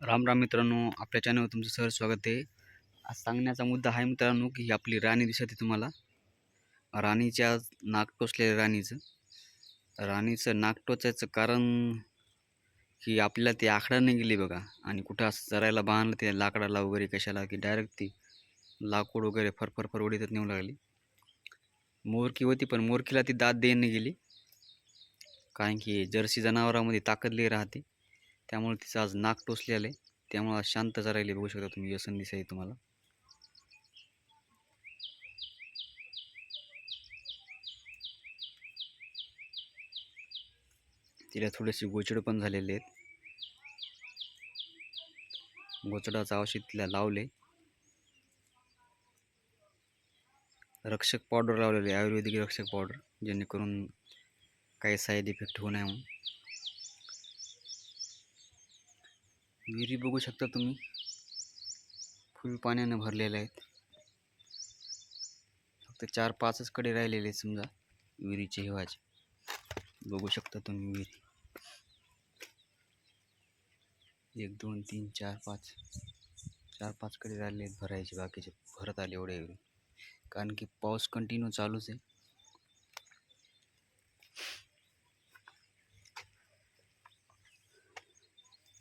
राम राम मित्रांनो आपल्या चॅनलवर तुमचं सहज स्वागत आहे. आज सांगण्याचा मुद्दा आहे मित्रांनो की ही आपली राणी दिसत आहे तुम्हाला. राणीच्या नाक टोचलेल्या राणीचं. राणीचं नाक टोचायचं कारण की आपल्याला ती आखडाने गेली बघा. आणि कुठं असं चरायला बांधलं ते लाकडाला वगैरे कशाला की डायरेक्ट ती लाकूड वगैरे फरफर फर उडीतच नेऊ लागली. मोरकी होती पण मोरकीला ती दात देणे गेली. कारण की जर्सी जनावरामध्ये ताकदली राहते. त्यामुळे तिचं आज नाक टोचले आहे. त्यामुळे आज शांत राहिली बघू शकता तुम्ही. व्यसन दिसाय तुम्हाला. तिला थोडेसे गोचड पण झालेले आहेत. गोचडाचं औषध तिला लावले रक्षक पावडर लावलेली आयुर्वेदिक रक्षक पावडर जेणेकरून काही साईड इफेक्ट होऊ नये म्हणून. विहिरी बघू शकता तुम्ही. फुल पाण्यानं आहेत. फक्त चार पाचच कडे राहिलेले आहेत समजा विहिरीचे हिवाचे. बघू शकता तुम्ही विहिरी. एक, दोन, तीन, चार, पाच. चार, पाच कडे राहिले आहेत बाकीचे भरत आले एवढे एवढे. कारण की पाऊस कंटिन्यू चालूच आहे.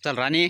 चल राणी.